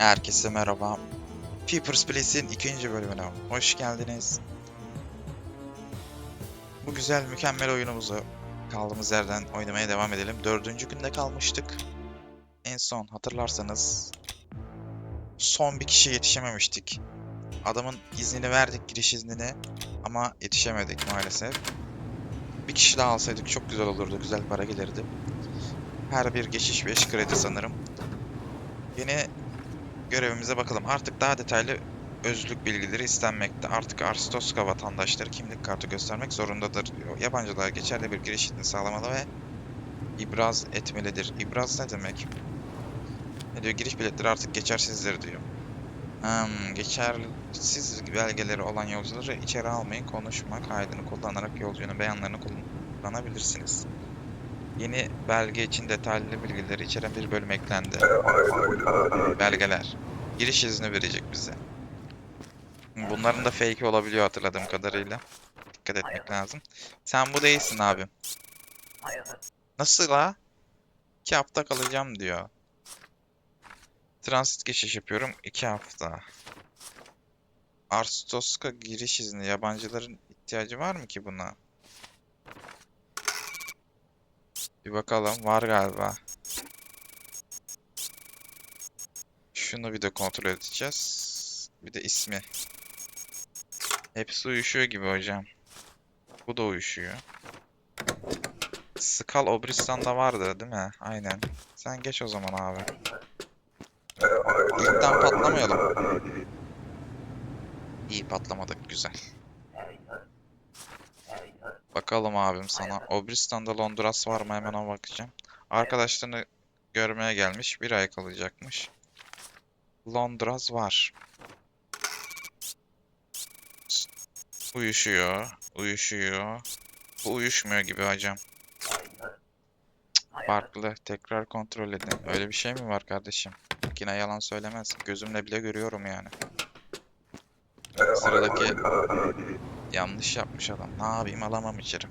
Herkese merhaba. Papers, Please'in ikinci bölümüne hoş geldiniz. Bu güzel, mükemmel oyunumuzu kaldığımız yerden oynamaya devam edelim. Dördüncü günde kalmıştık. En son hatırlarsanız son bir kişiye yetişememiştik. Adamın iznini verdik, giriş iznini ama yetişemedik maalesef. Bir kişi daha alsaydık çok güzel olurdu, güzel para gelirdi. Her bir geçiş 5 kredi sanırım. Yeni görevimize bakalım. Artık daha detaylı özlük bilgileri istenmekte. Artık Arstoska vatandaşları kimlik kartı göstermek zorundadır. Yabancılar geçerli bir giriş sağlamalı ve ibraz etmelidir. İbraz ne demek? Ne diyor? Giriş biletleri artık geçersizdir diyor. Hmm, geçersiz belgeleri olan yolcuları içeri almayın. Konuşma kaydını kullanarak yolcunun beyanlarını kullanabilirsiniz. Yeni belge için detaylı bilgileri içeren bir bölüm eklendi. Belgeler. Giriş izni verecek bize. Bunların da fake olabiliyor hatırladığım kadarıyla. Dikkat etmek lazım. Sen bu değilsin abi. Nasıl la? 2 hafta kalacağım diyor. Transit geçiş yapıyorum 2 hafta. Arstoska giriş izni. Yabancıların ihtiyacı var mı ki buna? Bir bakalım. Var galiba. Şunu bir de kontrol edeceğiz. Bir de ismi. Hepsi uyuşuyor gibi hocam. Bu da uyuşuyor. Skal Obristan'da vardı değil mi? Aynen. Sen geç o zaman abi. İlkten patlamayalım. İyi patlamadık güzel. Bakalım abim sana. Obristan'da Londras var mı hemen ona bakacağım. Arkadaşlarını görmeye gelmiş. Bir ay kalacakmış. Londras var. Uyuşuyor. Uyuşuyor. Bu uyuşmuyor gibi hocam. Farklı. Tekrar kontrol edin. Öyle bir şey mi var kardeşim? Yine yalan söylemez. Gözümle bile görüyorum yani. Sıradaki yanlış yapmış adam. Ne yapayım alamam içeri.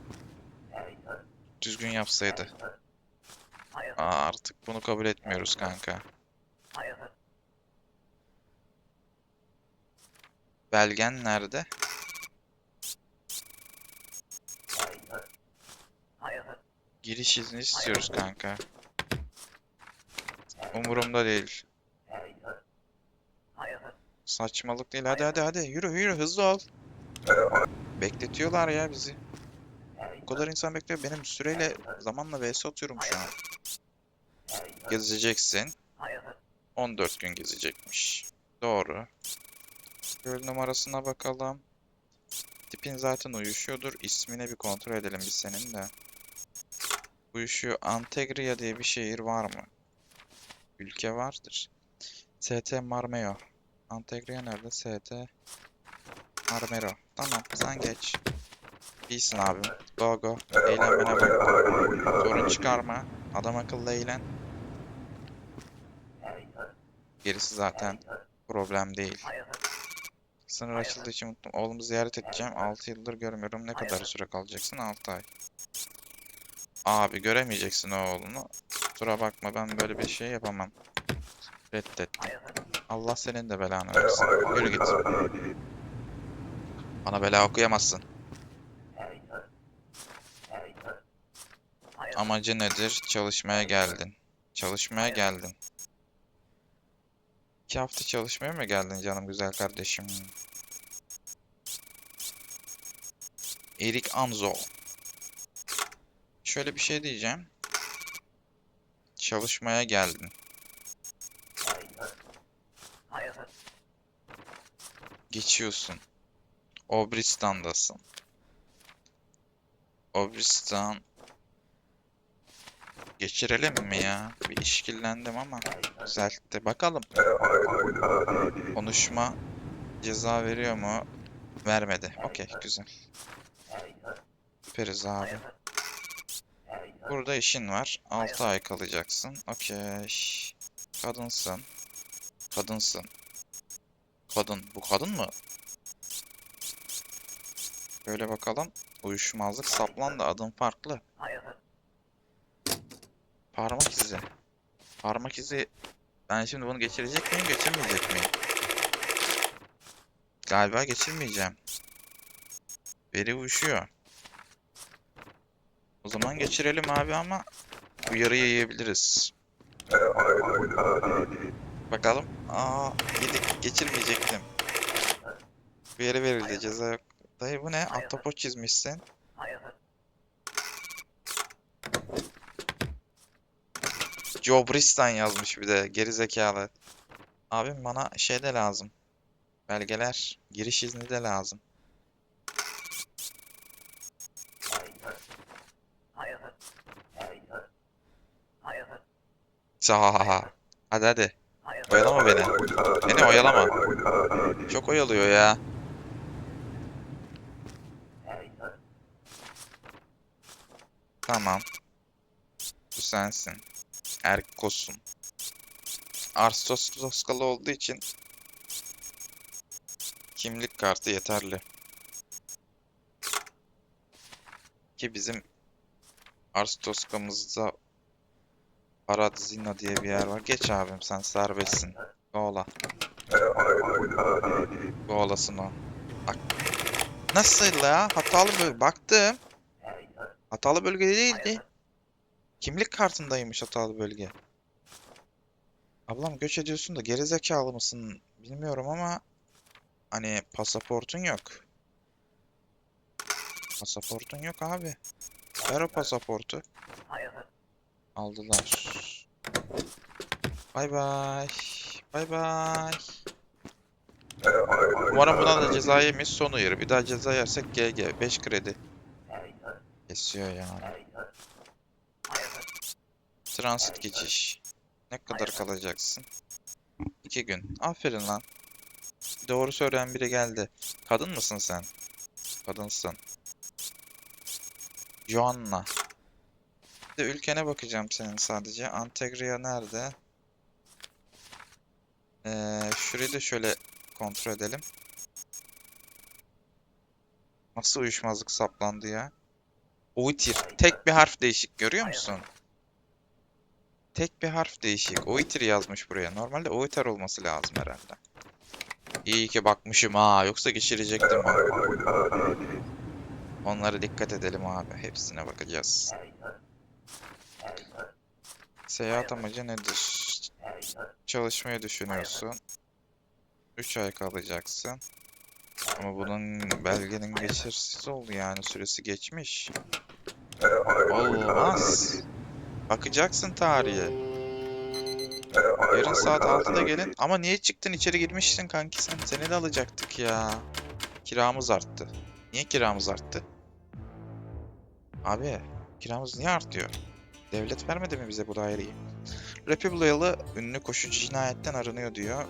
Düzgün yapsaydı. Aa, artık bunu kabul etmiyoruz kanka. Belgen nerede? Giriş izni istiyoruz kanka. Umurumda değil. Saçmalık değil. Hadi hadi hadi. Yürü yürü hızlı ol. Bekletiyorlar ya bizi. Bu kadar insan bekliyor. Benim süreyle zamanla vs atıyorum şu an. Gezeceksin. 14 gün gezecekmiş. Doğru. Göl numarasına bakalım. Tipin zaten uyuşuyordur. İsmine bir kontrol edelim biz senin de. Uyuşuyor. Antegria diye bir şehir var mı? Ülke vardır. ST Marmeo. Antegria nerede? ST Marmero. Tamam sen geç. İyisin abim. Go go. Eğlenmene bak. Sorun çıkarma. Adam akıllı eğlen. Gerisi zaten problem değil. Sınır açıldığı için mutluyum. Oğlumu ziyaret edeceğim. 6 yıldır görmüyorum. Ne kadar süre kalacaksın? 6 ay. Abi göremeyeceksin oğlunu. Kusura bakma ben böyle bir şey yapamam. Reddettim. Allah senin de belanı versin. Yürü git. Bana bela okuyamazsın. Amacı nedir? Çalışmaya geldin. Çalışmaya geldin. İki hafta çalışmaya mı geldin canım güzel kardeşim? Erik Anzo. Şöyle bir şey diyeceğim. Çalışmaya geldin. Geçiyorsun. Obristan'dasın. Obristan. Geçirelim mi ya? Bir işkillendim ama düzeltti. Bakalım. Konuşma ceza veriyor mu? Vermedi. Okey, güzel. Süperiz abi. Burada işin var. 6 ay kalacaksın. Okey. Kadınsın. Kadınsın. Kadın. Bu kadın mı? Böyle bakalım. Uyuşmazlık saplandı. Adın farklı. Parmak izi. Parmak izi Ben şimdi bunu geçirecek miyim, geçirmeyecek miyim? Galiba geçirmeyeceğim. Veri uyuşuyor. O zaman geçirelim abi ama uyarıyı yiyebiliriz. Bakalım. Aa, yedik. Geçirmeyecektim. Uyarı verildi. Ceza yok. Dayı bu ne? Ahtapot çizmişsin. Jobristan yazmış bir de. Geri zekalı. Abim bana şey de lazım. Belgeler. Giriş izni de lazım. Sahaha. Hadi hadi. Oyalama beni. Beni oyalama. Çok oyalıyor ya. Tamam. Bu sensin. Erkos'un. Arstos olduğu için kimlik kartı yeterli. Ki bizim Arstoska'mızda Paradzina diye bir yer var. Geç abim sen serbestsin. Gola. Golasın o. Bak. Nasıl ya? Hatalı bölge. Baktım. Hatalı bölge değildi. Kimlik kartındaymış hatalı bölge. Ablam göç ediyorsun da gerizekalı mısın bilmiyorum ama hani pasaportun yok. Pasaportun yok abi. Ver o pasaportu. Aldılar. Bay bay. Bay bay. Umarım buna da ceza yemeyiz son uyarı. Bir daha ceza yersek GG. 5 kredi. Kesiyor yani. Transit geçiş. Ne kadar kalacaksın? 2 gün. Aferin lan. Doğru söyleyen biri geldi. Kadın mısın sen? Kadınsın. Joanna. Bir de ülkene bakacağım senin sadece. Antegria nerede? Ee, şurayı da şöyle kontrol edelim. Nasıl uyuşmazlık saplandı ya? Oitir. Tek bir harf değişik görüyor musun? Tek bir harf değişik. Oitir yazmış buraya. Normalde Oiter olması lazım herhalde. İyi ki bakmışım ha. Yoksa geçirecektim ha. Onlara dikkat edelim abi. Hepsine bakacağız. Seyahat amacı nedir? Çalışmayı düşünüyorsun. 3 ay kalacaksın. Ama bunun belgenin geçersiz oldu yani süresi geçmiş. Olmaz. Bakacaksın tarihe. Yarın saat 6'da gelin. Ama niye çıktın içeri girmişsin kanki sen? Seni de alacaktık ya. Kiramız arttı. Niye kiramız arttı? Abi kiramız niye artıyor? Devlet vermedi mi bize bu daireyi? Republicalı ünlü koşucu cinayetten aranıyor diyor.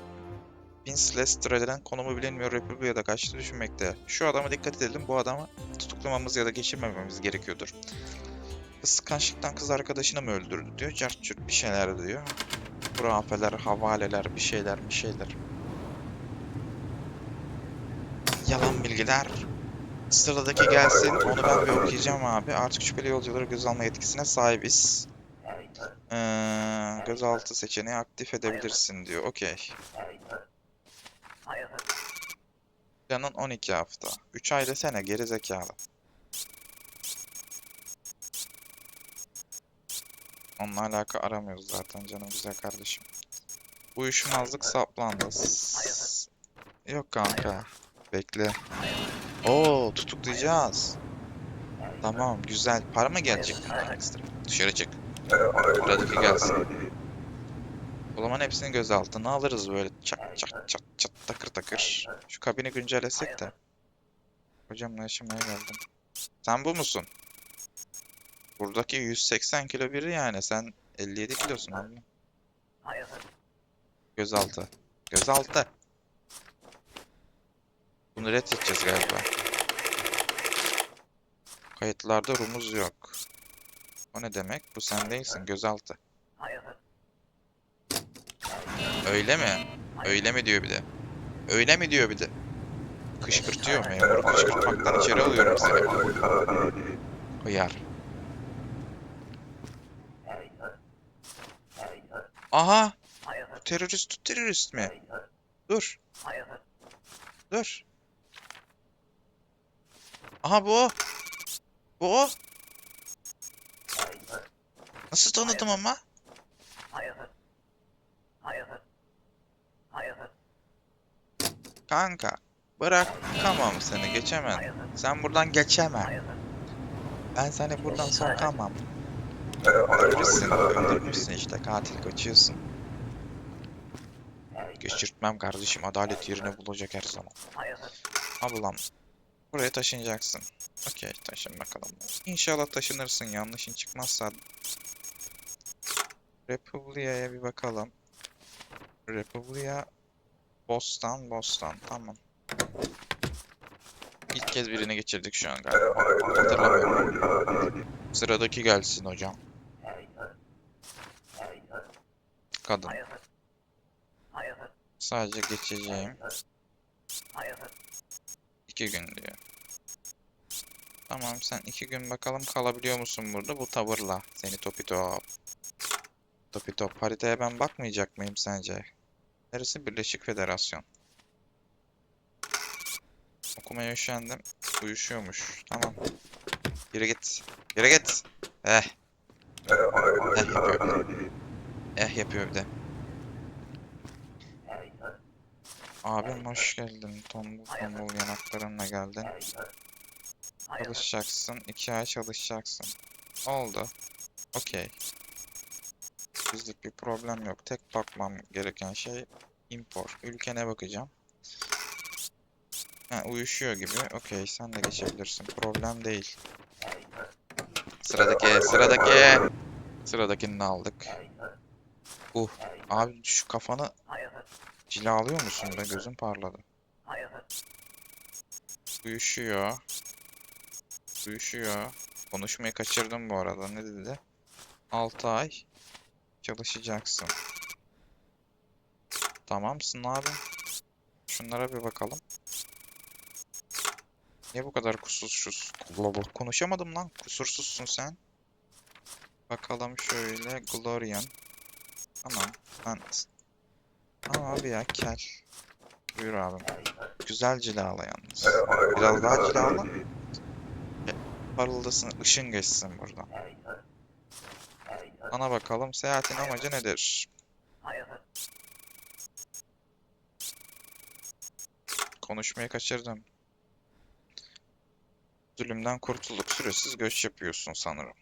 Vince Lestrade'den konumu bilinmiyor Republica'da kaçtı düşünmekte. Şu adama dikkat edelim. Bu adamı tutuklamamız ya da geçirmememiz gerekiyordur. Kıskançlıktan kız arkadaşını mı öldürdü diyor. Cart curt bir şeyler diyor. Hurafeler, havaleler, bir şeyler, bir şeyler. Yalan bilgiler. Sıradaki gelsin. Onu ben bir okuyacağım abi. Artık şüpheli yolcuları gözalma yetkisine sahibiz. Ee, gözaltı seçeneği aktif edebilirsin diyor. Okey. Planın 12 hafta. 3 ay desene geri zekalı. Onunla alaka aramıyoruz zaten canım güzel kardeşim. Uyuşmazlık saplandı. Yok kanka. Bekle. Oo tutuklayacağız. Tamam güzel. Para mı gelecek kanka ekstra? Dışarı çık. Sıradaki gelsin. O zaman hepsini gözaltına alırız böyle çat çat çat çat takır takır. Şu kabini güncellesek de. Hocam ne yaşamaya geldim. Sen bu musun? Buradaki 180 kilo biri yani sen 57 kilosun abi. Gözaltı. Gözaltı. Bunu reddedeceğiz galiba. Kayıtlarda rumuz yok. O ne demek? Bu sen değilsin. Gözaltı. Öyle mi? Öyle mi diyor bir de. Öyle mi diyor bir de. Kışkırtıyor memuru. Kışkırtmaktan içeri alıyorum seni. Hıyar. Aha! terörist terörist mi? Dur. Dur. Aha bu o. Bu o. Nasıl tanıdım ama? Kanka. Bırakamam seni geçemem. Sen buradan geçemem. Ben seni buradan sokamam. Öldürürsün. Öldürmüşsün işte katil kaçıyorsun. Geçirtmem kardeşim. Adalet yerini bulacak her zaman. Ablam. Buraya taşınacaksın. Okey taşın bakalım. İnşallah taşınırsın. Yanlışın çıkmazsa. Republia'ya bir bakalım. Republia. Bostan, Bostan. Tamam. İlk kez birini geçirdik şu an galiba. Sıradaki gelsin hocam. Kadın. Sadece geçeceğim. İki gün diyor. Tamam sen iki gün bakalım kalabiliyor musun burada bu tavırla seni topi top. Topi top. Haritaya ben bakmayacak mıyım sence? Neresi Birleşik Federasyon? Okumaya üşendim. Uyuşuyormuş. Tamam. Yürü git. Yürü git. Eh. Eh yapıyor bir de. Eh yapıyor bir de. Abim hoş geldin. Tombul tombul yanaklarınla geldin. Çalışacaksın. iki ay çalışacaksın. Oldu. Okey. Bizlik bir problem yok. Tek bakmam gereken şey import. Ülkene bakacağım. Ha, uyuşuyor gibi. Okey, sen de geçebilirsin. Problem değil. Sıradaki, sıradaki. Sıradakini aldık. Uh, abi şu kafanı cilalıyor musun be? Gözüm parladı. Uyuşuyor. Uyuşuyor. Konuşmayı kaçırdım bu arada. Ne dedi? 6 ay çalışacaksın. Tamamsın abi. Şunlara bir bakalım. Niye bu kadar kusursuz? Konuşamadım lan. Kusursuzsun sen. Bakalım şöyle Glorian. Tamam. Ben... Tamam abi ya kel. Buyur abim. Güzel cilala yalnız. Biraz daha cilala. Parıldasın, ışın geçsin buradan. Ana bakalım seyahatin amacı nedir? Konuşmayı kaçırdım. Zulümden kurtulduk. Süresiz göç yapıyorsun sanırım.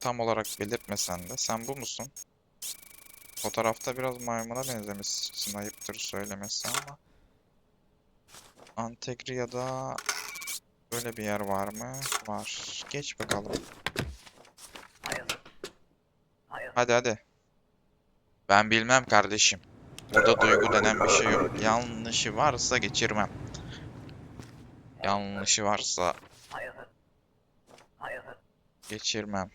Tam olarak belirtmesen de. Sen bu musun? Fotoğrafta biraz maymuna benzemişsin. Ayıptır söylemesi ama. Antegria'da böyle bir yer var mı? Var. Geç bakalım. Hadi hadi. Ben bilmem kardeşim. Burada duygu denen bir şey yok. Yanlışı varsa geçirmem. Yanlışı varsa geçirmem.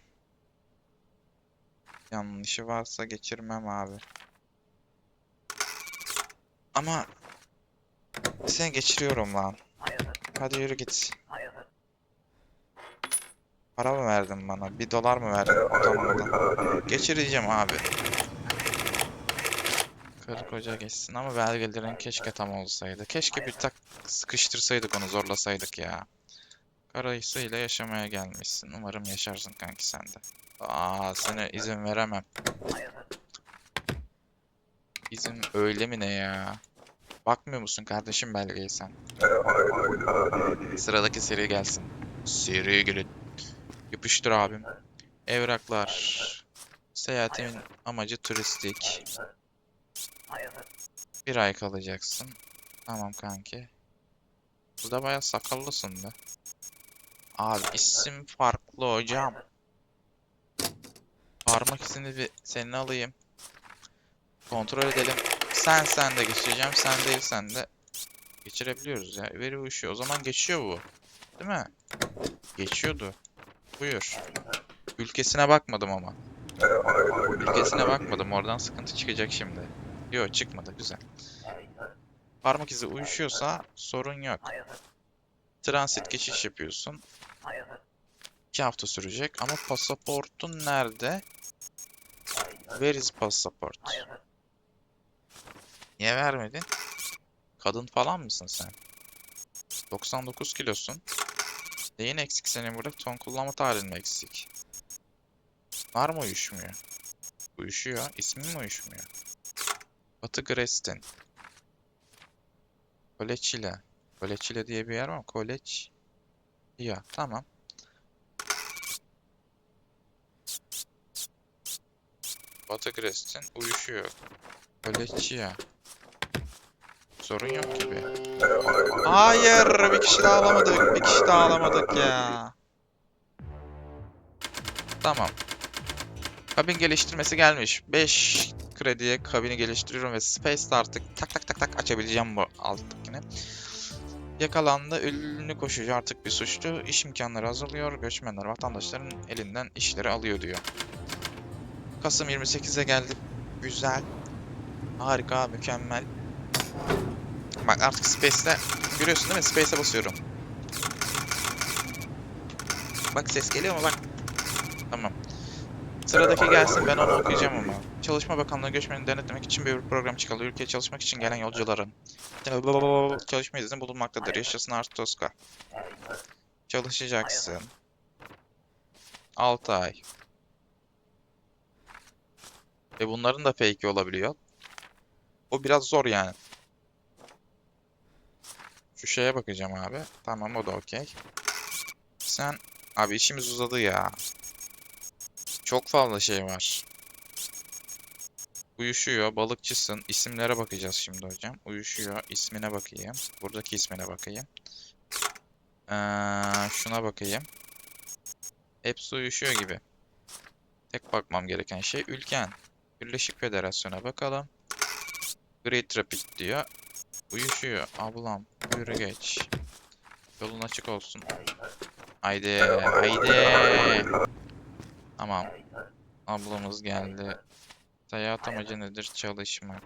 Yanlışı varsa geçirmem abi. Ama seni geçiriyorum lan. Hadi yürü git. Para mı verdin bana? Bir dolar mı verdin? Utanmadan. Geçireceğim abi. Karı koca geçsin ama belgelerin keşke tam olsaydı. Keşke bir tak sıkıştırsaydık onu zorlasaydık ya. Karısıyla yaşamaya gelmişsin. Umarım yaşarsın kanki sen de. Aa sana izin veremem. İzin öyle mi ne ya? Bakmıyor musun kardeşim belgeyi sen? Sıradaki seri gelsin. Seri girin. Yapıştır abim. Evraklar. Seyahatimin amacı turistik. Bir ay kalacaksın. Tamam kanki. Burada bayağı sakallısın be. Abi isim farklı hocam. Parmak izini bir senin alayım. Kontrol edelim. Sen sen de geçireceğim. Sen değil sen de. Geçirebiliyoruz ya. Veri uyuşuyor. O zaman geçiyor bu. Değil mi? Geçiyordu. Buyur. Ülkesine bakmadım ama. Ülkesine bakmadım. Oradan sıkıntı çıkacak şimdi. Yok çıkmadı. Güzel. Parmak izi uyuşuyorsa sorun yok. Transit geçiş yapıyorsun. 2 hafta sürecek ama pasaportun nerede? Where is passport? Niye vermedin? Kadın falan mısın sen? 99 kilosun. Neyin eksik senin burada? Ton kullanma tarihin mi eksik? Var mı uyuşmuyor? Uyuşuyor. İsmin mi uyuşmuyor? Batı Grestin. Koleçile. Koleçile diye bir yer var mı? Koleç. Ya tamam. Batı Grestin uyuşuyor. Koleçia. Sorun yok gibi. Hayır, bir kişi daha alamadık. Bir kişi daha alamadık ya. Tamam. Kabin geliştirmesi gelmiş. 5 krediye kabini geliştiriyorum ve Space'de artık tak tak tak tak açabileceğim bu alttakini. Yakalandı. Ünlü koşucu artık bir suçlu. İş imkanları azalıyor. Göçmenler vatandaşların elinden işleri alıyor diyor. Kasım 28'e geldik. Güzel. Harika, mükemmel. Bak artık Space'de görüyorsun değil mi? Space'e basıyorum. Bak ses geliyor mu? Bak. Tamam. Sıradaki gelsin ben onu okuyacağım ama. Çalışma Bakanlığı göçmeni denetlemek için bir program çıkardı. Ülkeye çalışmak için gelen yolcuların çalışma izni bulunmaktadır. Yaşasın Arstoska. Çalışacaksın. 6 ay. Ve bunların da fake'i olabiliyor. O biraz zor yani. Şu şeye bakacağım abi. Tamam o da okey. Sen abi işimiz uzadı ya. Çok fazla şey var. Uyuşuyor, balıkçısın. İsimlere bakacağız şimdi hocam. Uyuşuyor, ismine bakayım. Buradaki ismine bakayım. Ee, şuna bakayım. Hepsi uyuşuyor gibi. Tek bakmam gereken şey ülken. Birleşik Federasyon'a bakalım. Great Rapid diyor. Uyuşuyor. Ablam buyur geç. Yolun açık olsun. Haydi haydi. Tamam. Ablamız geldi. Seyahat amacı nedir? Çalışmak.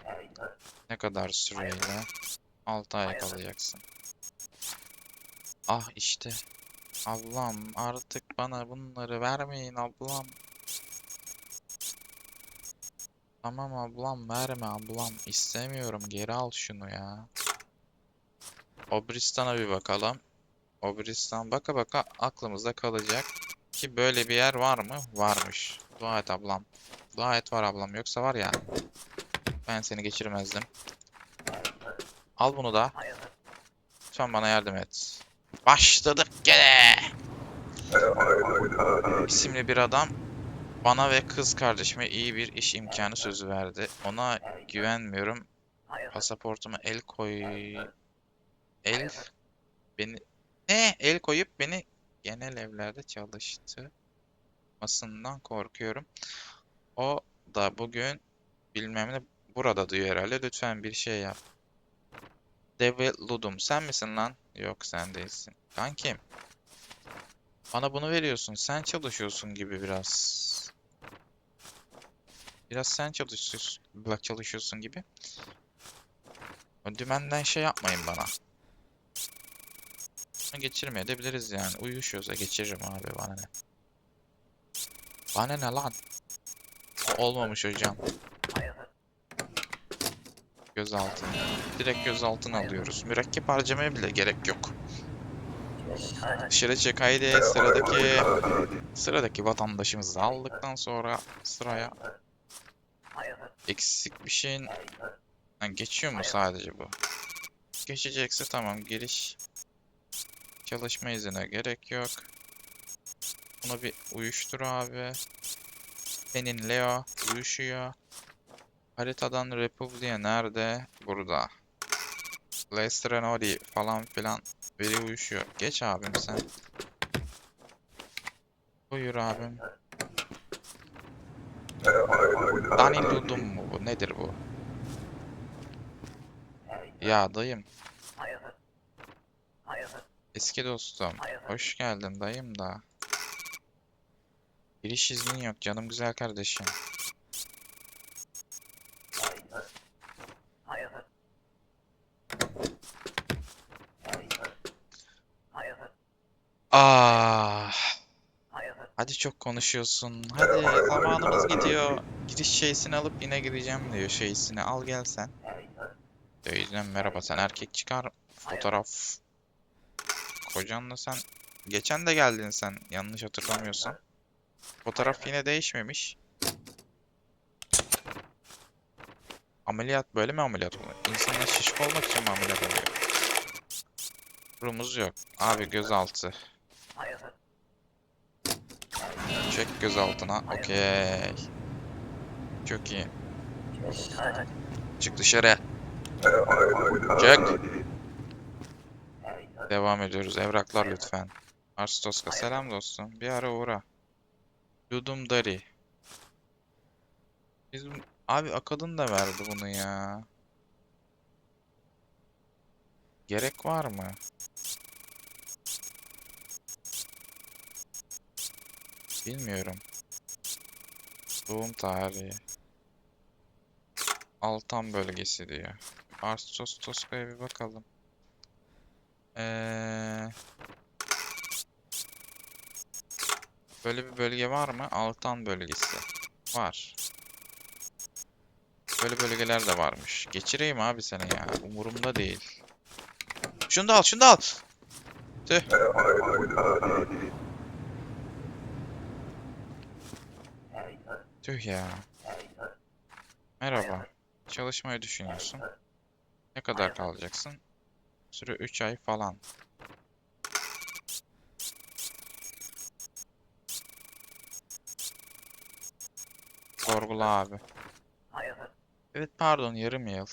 Ne kadar süreyle? 6 ay kalacaksın. Ah işte. Ablam artık bana bunları vermeyin ablam. Tamam ablam verme ablam. İstemiyorum geri al şunu ya. Obristan'a bir bakalım. Obristan baka baka aklımızda kalacak. Ki böyle bir yer var mı? Varmış. Dua et ablam. Dua et var ablam. Yoksa var ya. Ben seni geçirmezdim. Al bunu da. Lütfen bana yardım et. Başladık gene. İsimli bir adam bana ve kız kardeşime iyi bir iş imkanı sözü verdi. Ona güvenmiyorum. Pasaportuma el koy... El... Beni... Ne? El koyup beni genel evlerde çalıştı. Masından korkuyorum. O da bugün bilmem ne burada diyor herhalde. Lütfen bir şey yap. Devil Ludum sen misin lan? Yok sen değilsin. Kankim. Bana bunu veriyorsun. Sen çalışıyorsun gibi biraz. Biraz sen çalışıyorsun, bak çalışıyorsun gibi. O dümenden şey yapmayın bana. Geçirmeye de biliriz yani. Uyuşuyorsa geçiririm abi bana ne. Bana ne lan? Olmamış hocam. Gözaltına. Direkt gözaltına alıyoruz. Mürekkep harcamaya bile gerek yok. Dışarı çık haydi sıradaki sıradaki vatandaşımızı aldıktan sonra sıraya eksik bir şeyin ha, geçiyor mu sadece bu? Geçecekse tamam giriş çalışma izine gerek yok. Buna bir uyuştur abi. Senin Leo uyuşuyor. Haritadan Republia nerede? Burada. Lestrenori falan filan veri uyuşuyor. Geç abim sen. Buyur abim. Dani Ludum mu bu? Nedir bu? Ya dayım. Eski dostum. Hoş geldin dayım da. Giriş iznin yok canım güzel kardeşim. Ah. Hadi çok konuşuyorsun. Hadi zamanımız gidiyor. Giriş şeysini alıp yine gireceğim diyor şeysini. Al gel sen. Teyzem merhaba sen erkek çıkar fotoğraf. Kocanla sen geçen de geldin sen yanlış hatırlamıyorsam. Fotoğraf yine değişmemiş. Ameliyat böyle mi ameliyat oluyor? İnsanlar şişko olmak için mi ameliyat oluyor? Rumuz yok. Abi gözaltı. Çek gözaltına. Okey. Çok iyi. Çık dışarı. Çık. Devam ediyoruz. Evraklar lütfen. Arstoska selam dostum. Bir ara uğra. Yudum Dari. Biz abi Akadın da verdi bunu ya. Gerek var mı? Bilmiyorum. Doğum tarihi. Altan bölgesi diyor. Arstos Toska'ya bir bakalım. Ee, böyle bir bölge var mı? Altan bölgesi. Var. Böyle bölgeler de varmış. Geçireyim abi seni ya. Umurumda değil. Şunu da al, şunu da al. Tüh. Tüh ya. Merhaba. Çalışmayı düşünüyorsun. Ne kadar kalacaksın? Süre 3 ay falan. Sorgula abi. Evet pardon yarım yıl.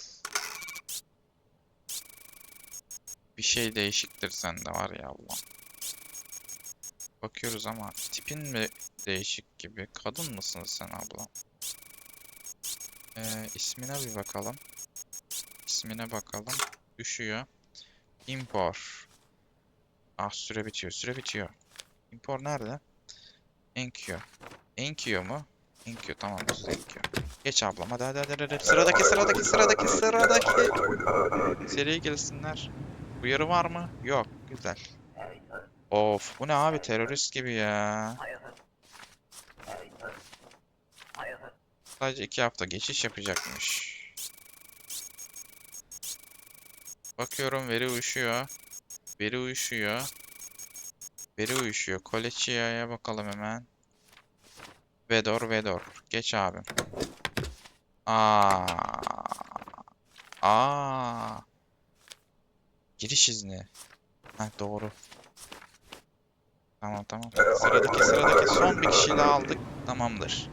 Bir şey değişiktir sende var ya Allah. Bakıyoruz ama tipin mi değişik gibi? Kadın mısın sen abla? Ee, ismine bir bakalım. İsmine bakalım. Üşüyor. Impor. Ah süre bitiyor. Süre bitiyor. Impor nerede? Enkyo. Enkyo mu? Enkyo tamam Enkyo. Geç ablam hadi hadi hadi hadi. Sıradaki sıradaki sıradaki sıradaki. Seriye gelsinler. Uyarı var mı? Yok. Güzel. Of bu ne abi terörist gibi ya. Sadece iki hafta geçiş yapacakmış. Bakıyorum veri uyuşuyor. Veri uyuşuyor. Veri uyuşuyor. Koleçiya'ya bakalım hemen. Vedor Vedor. Geç abi. Aa. Aa. Giriş izni. Ha doğru. Tamam tamam. Sıradaki sıradaki son bir kişiyi daha aldık. Tamamdır.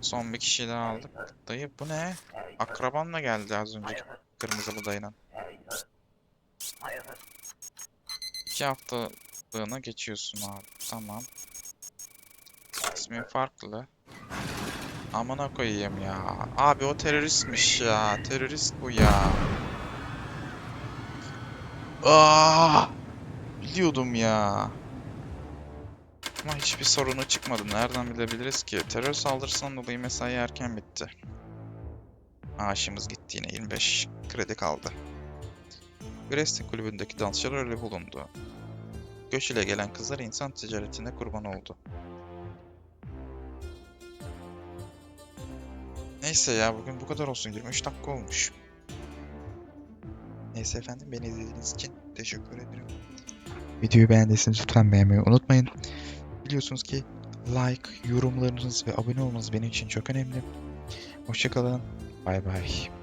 Son bir kişiyi daha aldık. Dayı bu ne? Akrabanla geldi az önce kırmızılı dayının. İki haftalığına geçiyorsun abi. Tamam. İsmin farklı. Amına koyayım ya. Abi o teröristmiş ya. Terörist bu ya. Aa! Biliyordum ya. Ama hiçbir sorunu çıkmadı. Nereden bilebiliriz ki? Terör saldırısından dolayı mesai erken bitti. Maaşımız gitti yine. 25 kredi kaldı. Wrestling kulübündeki dansçılar öyle bulundu. Göç ile gelen kızlar insan ticaretine kurban oldu. Neyse ya bugün bu kadar olsun. 23 dakika olmuş. Neyse efendim beni izlediğiniz için teşekkür ederim. Videoyu beğendiyseniz lütfen beğenmeyi unutmayın. Biliyorsunuz ki like, yorumlarınız ve abone olmanız benim için çok önemli. Hoşçakalın. Bay bay.